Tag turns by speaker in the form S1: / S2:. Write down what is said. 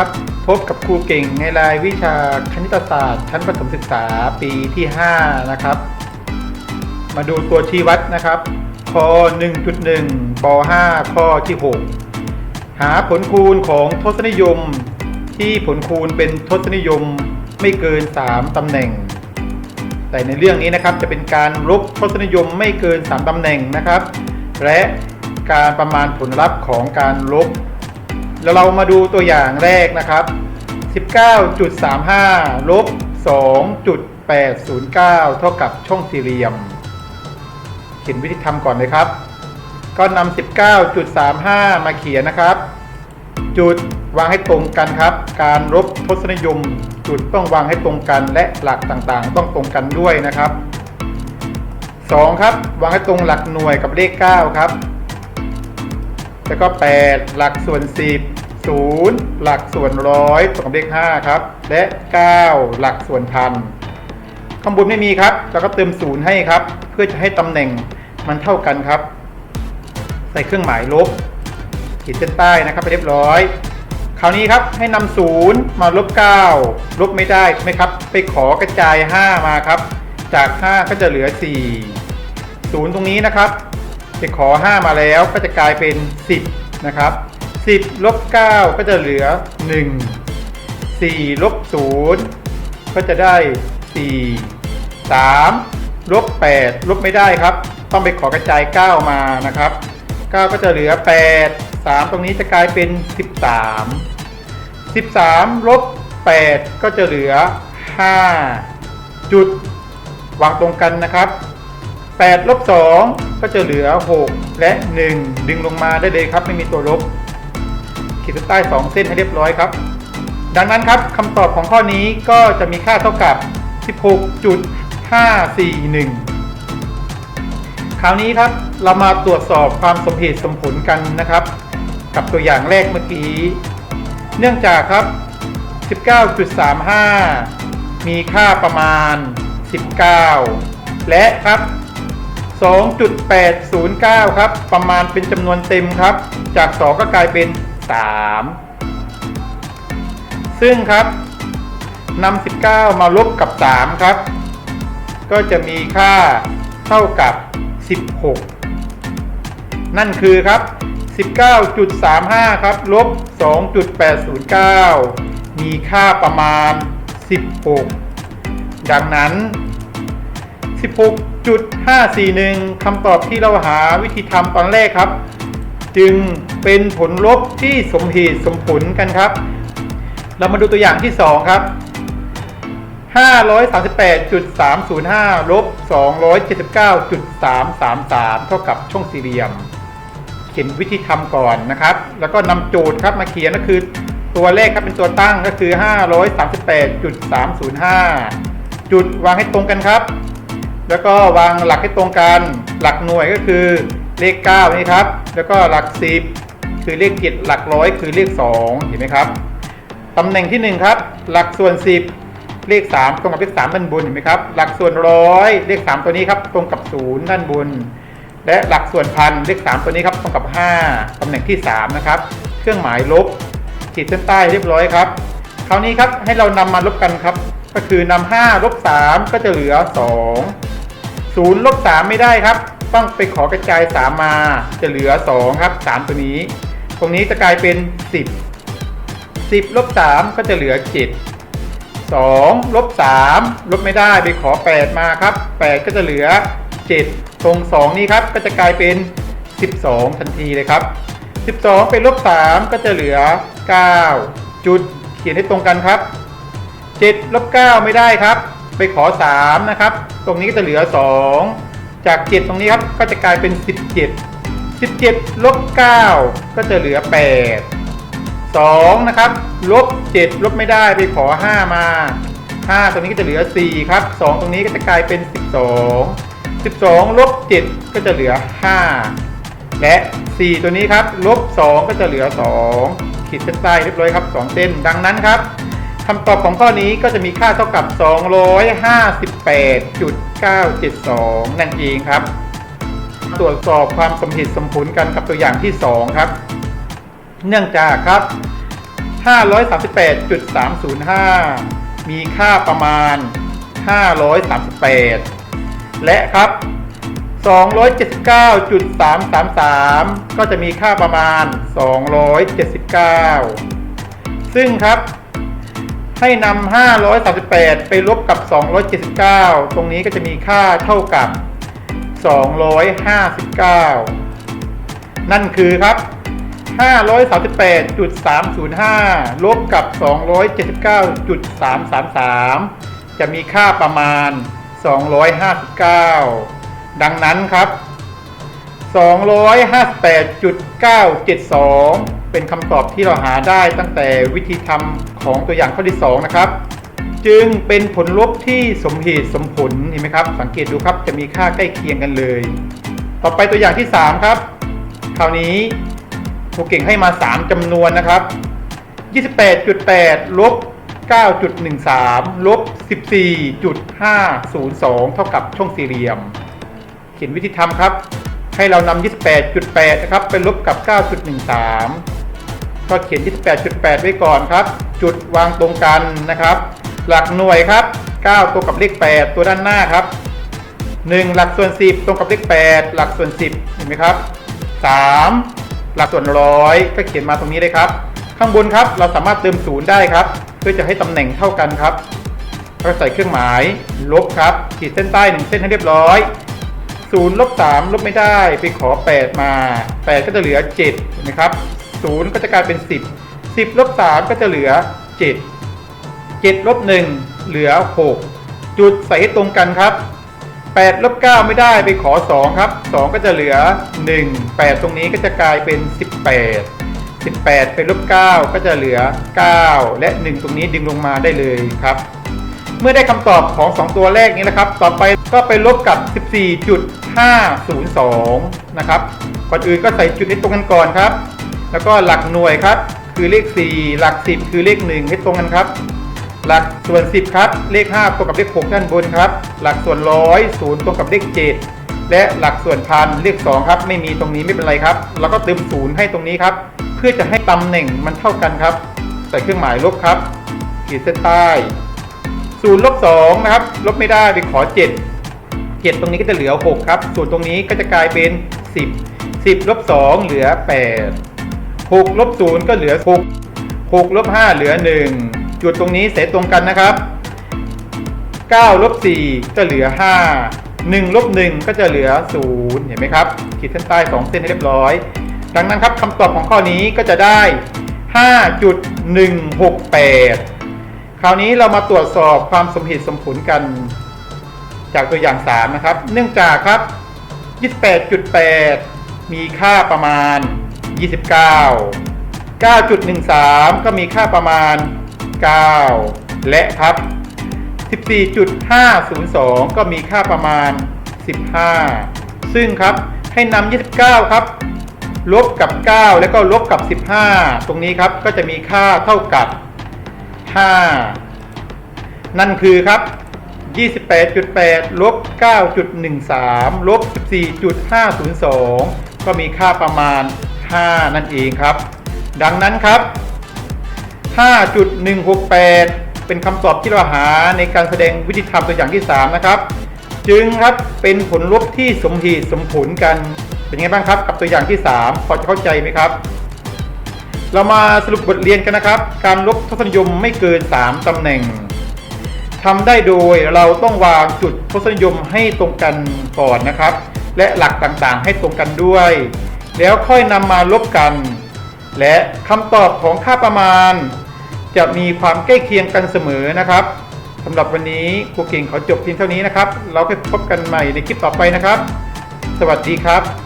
S1: ครับ พบกับครูเก่งในรายวิชาคณิตศาสตร์ชั้นประถมศึกษาปีที่ 5 นะครับ มาดูตัวชี้วัดนะครับข้อ1.1ป .5 ข้อที่ 6 หาผลคูณของทศนิยม ที่ผลคูณเป็นทศนิยมไม่เกิน 3 ตำแหน่ง แต่ในเรื่องนี้นะครับจะเป็นการลบทศนิยมไม่เกิน 3 ตำแหน่งนะครับ และการประมาณผลลัพธ์ของการลบ แล้วเรามาดูตัวอย่างแรกนะครับ 19.35 ลบ 2.809 เท่ากับช่องสี่เหลี่ยม เขียนวิธีทำก่อนเลยครับ ก็นำ 19.35 มาเขียนนะครับ จุดวางให้ตรงกันครับ การลบทศนิยม จุดต้องวางให้ตรงกันและหลักต่างๆ ต้องตรงกันด้วยนะครับ 2 ครับ วางให้ตรงหลักหน่วยกับเลข 9 ครับ แล้วก็ 8 หลักส่วน 10 0 หลักส่วนร้อยตรงกับเลข5ครับ และ 9 หลักส่วนพันข้างบนไม่มีครับแล้วก็เติม0ให้ครับ เพื่อจะให้ตำแหน่งมันเท่ากันครับ ใส่เครื่องหมายลบ ขีดเส้นใต้นะครับไปเรียบร้อย คราวนี้ครับให้นำศูนย์มาลบ 9 ลบไม่ได้ใช่ไหมครับ ไปขอกระจาย 5 มาครับ จาก 5 ก็จะเหลือ4ศูนย์ตรงนี้นะครับไปขอ 5 มาแล้วก็จะกลายเป็น 10 นะครับ 10ลบ9ก็จะเหลือ 1 4ลบ0ก็จะได้ 4 3ลบ8ลบไม่ได้ครับ ต้องไปขอกระจาย 9 มานะครับ 9 ก็จะเหลือ 8 3 ตรงนี้จะกลายเป็น 13 13ลบ8ก็จะเหลือ 5 จุดวางตรงกันนะครับ8ลบ2ก็จะเหลือ 6 และ 1 ดึงลงมาได้เลยครับ ไม่มีตัวลบ ขีดเส้นใต้ 2 เส้นให้เรียบร้อยครับ ดังนั้นครับคำตอบของข้อนี้ก็จะมีค่าเท่ากับ 16.541 คราวนี้ครับเรามาตรวจสอบความสมเหตุสมผลกันนะครับ กับตัวอย่างแรกเมื่อกี้ เนื่องจากครับ 19.35 มีค่าประมาณ 19 และครับ2.809 ครับ ประมาณเป็นจำนวนเต็มครับ จาก 2 ก็กลายเป็น 3 ซึ่งครับนำ19 มาลบกับ 3 ครับ ก็จะมีค่าเท่ากับ 16 นั่นคือครับ 19.35 ครับ ลบ 2.809 มีค่าประมาณ 16 ดังนั้น 16.541คำตอบที่เราหาวิธีทำตอนแรกครับ จึงเป็นผลลบที่สมเหตุสมผลกันครับ เรามาดูตัวอย่างที่ 2 ครับ 538.305 ลบ 279.333 เท่ากับช่องสี่เหลี่ยม เขียนวิธีทำก่อนนะครับ แล้วก็นำโจทย์ครับมาเขียนก็คือตัวเลขครับเป็นตัวตั้งก็คือ 538.305 จุดวางให้ตรงกันครับ แล้วก็วางหลักให้ตรงกัน หลักหน่วยก็คือเลข 9 นี่ครับ แล้วก็หลัก10คือเลข7หลักร้อยคือเลข2เห็นไหมครับตำแหน่งที่1ครับ หลักส่วน10เลข3ตรงกับเลข3ด้านบนเห็นไหมครับ หลักส่วนร้อยเลข3ตัวนี้ครับตรงกับ0ด้านบน และหลักส่วนพันเลข3ตัวนี้ครับตรงกับ5ตำแหน่งที่3นะครับ เครื่องหมายลบขีดเส้นใต้เรียบร้อยครับ คราวนี้ครับให้เรานำมาลบกันครับ ก็คือนำ5ลบ3ก็จะเหลือ 2 0ลบ3ไม่ได้ครับ ต้องไปขอกระจาย 3 มาจะเหลือ 2 ครับ 3 ตัวนี้ ตรงนี้จะกลายเป็น 10 10ลบ3ก็จะเหลือ 7 2ลบ3ลบไม่ได้ไปขอ 8 มาครับ 8 ก็จะเหลือ 7 ตรง 2 นี้ครับก็จะกลายเป็น 12 ทันทีเลยครับ 12ไปลบ 3 ก็จะเหลือ 9 จุดเขียนให้ตรงกันครับ 7 ลบ 9 ไม่ได้ครับ ไปขอ 3 นะครับ ตรงนี้ก็จะเหลือ 2 จาก 7 ตรงนี้ครับก็จะกลายเป็น 17 17ลบ9ก็จะเหลือ 8 2 นะครับลบ7ลบไม่ได้ไปขอ 5 มา 5 ตรงนี้ก็จะเหลือ 4 ครับ 2 ตรงนี้ก็จะกลายเป็น 12 12ลบ7ก็จะเหลือ 5 และ 4 ตัวนี้ครับลบ2ก็จะเหลือ 2 ขีดเส้นใต้เรียบร้อยครับ 2 เส้นดังนั้นครับคำตอบของข้อนี้ก็จะมีค่าเท่ากับ 972 นั่นเองครับ ตรวจสอบความสมเหตุสมผลกันกับตัวอย่างที่ 2 ครับ เนื่องจากครับ 538.305 มีค่าประมาณ 538 และครับ 279.333 ก็จะมีค่าประมาณ 279 ซึ่งครับ ให้นำ538 ไปลบกับ 279 ตรงนี้ก็จะมีค่าเท่ากับ 259 นั่นคือครับ 538.305 ลบกับ 279.333 จะมีค่าประมาณ 259 ดังนั้นครับ 258.972 เป็นคำตอบที่เราหาได้ตั้งแต่วิธีทำของตัวอย่างข้อที่ 2 นะครับ จึงเป็นผลลบที่สมเหตุสมผลเห็นไหมครับ สังเกตดูครับจะมีค่าใกล้เคียงกันเลย ต่อไปตัวอย่างที่ 3 ครับ คราวนี้ครูเก่งให้มา 3จำนวนนะครับ 28.8ลบ9.13ลบ14.502 เท่ากับช่องสี่เหลี่ยม เขียนวิธีทำครับ ให้เรานำ28.8 นะครับ ไปลบกับ 9.13 ก็เขียน 28.8 ไว้ก่อนครับ จุดวางตรงกันนะครับ หลักหน่วยครับ 9 ตัวกับเลข 8 ตัวด้านหน้าครับ 1 หลักส่วน 10 ตรงกับเลข 8 หลักส่วน 10 เห็นไหมครับ 3 หลักส่วนร้อยก็เขียนมาตรงนี้เลยครับ ข้างบนครับเราสามารถเติมศูนย์ได้ครับ เพื่อจะให้ตำแหน่งเท่ากันครับก็ใส่เครื่องหมายลบครับขีดเส้นใต้หนึ่งเส้นให้เรียบร้อยศูนย์ลบสามลบไม่ได้ ไปขอ 8 มา 8 ก็จะเหลือ7เห็นไหมครับ ศูนย์ก็จะกลายเป็น 10 10ลบ3ก็จะเหลือ 7 7ลบ1เหลือ 6 จุดใส่ให้ตรงกันครับ8ลบ9ไม่ได้ไปขอ 2 ครับ 2 ก็จะเหลือ 1 8 ตรงนี้ก็จะกลายเป็น 18 18ไปลบ 9 ก็จะเหลือ 9 และ 1 ตรงนี้ดึงลงมาได้เลยครับ เมื่อได้คำตอบของ 2 ตัวแรกนี้นะครับ ต่อไปก็ไปลบกับ 14.502 นะครับ ก่อนอื่นก็ใส่จุดให้ตรงกันก่อนครับ แล้วก็หลักหน่วยครับ คือเลข 4 หลัก 10 คือเลข 1 ให้ตรงกันครับ หลักส่วน 10 ครับ เลข 5 ตรงกับเลข 6 ด้านบนครับ หลักส่วนร้อยศูนย์ตรงกับเลข 7 และหลักส่วนพันเลข 2 ครับ ไม่มีตรงนี้ไม่เป็นไรครับแล้วก็เติมศูนย์ให้ตรงนี้ครับ เพื่อจะให้ตำแหน่งมันเท่ากันครับ ใส่เครื่องหมายลบครับขีดเส้นใต้ศูนย์ลบ2นะครับ ลบไม่ได้ไปขอ 7 7 ตรงนี้ก็จะเหลือ 6 ครับ ส่วนตรงนี้ก็จะกลายเป็น 10 10ลบ2เหลือ 8 6ลบ0ก็เหลือ 6 6ลบ5เหลือ 1 จุดตรงนี้เสร็จตรงกันนะครับ9ลบ4ก็เหลือ 5 1ลบ1ก็จะเหลือ 0 เห็นไหมครับ ขีดเส้นใต้ 2 เส้นให้เรียบร้อย ดังนั้นครับคำตอบของข้อนี้ก็จะได้ 5.168 คราวนี้เรามาตรวจสอบความสมเหตุสมผลกัน จากตัวอย่าง 3 นะครับ เนื่องจากครับ 28.8 มีค่าประมาณ 29 9.13 ก็มีค่าประมาณ 9 และครับ 14.502 ก็มีค่าประมาณ 15 ซึ่งครับให้นำ29 ครับ ลบกับ 9 แล้วก็ลบกับ 15 ตรงนี้ครับก็จะมีค่าเท่ากับ 5 นั่นคือครับ 28.8 ลบ 9.13 ลบ 14.502 ก็มีค่าประมาณ 5 นั่นเองครับ ดังนั้นครับ 5.168 เป็นคำตอบที่เราหาในการแสดงวิธีทำตัวอย่างที่ 3 นะครับ จึงครับเป็นผลลบที่สมเหตุสมผลกันเป็นไงบ้างครับกับตัวอย่างที่ 3 พอจะเข้าใจไหมครับ เรามาสรุปบทเรียนกันนะครับ การลบทศนิยมไม่เกิน 3 ตำแหน่งทำได้โดยเราต้องวางจุดทศนิยมให้ตรงกันก่อนนะครับ และหลักต่างๆให้ตรงกันด้วย แล้วค่อยนำมาลบกัน และคำตอบของค่าประมาณ จะมีความใกล้เคียงกันเสมอนะครับสำหรับวันนี้ครูเก่งขอจบเพียงเท่านี้นะครับ เราไปพบกันใหม่ในคลิปต่อไปนะครับ สวัสดีครับ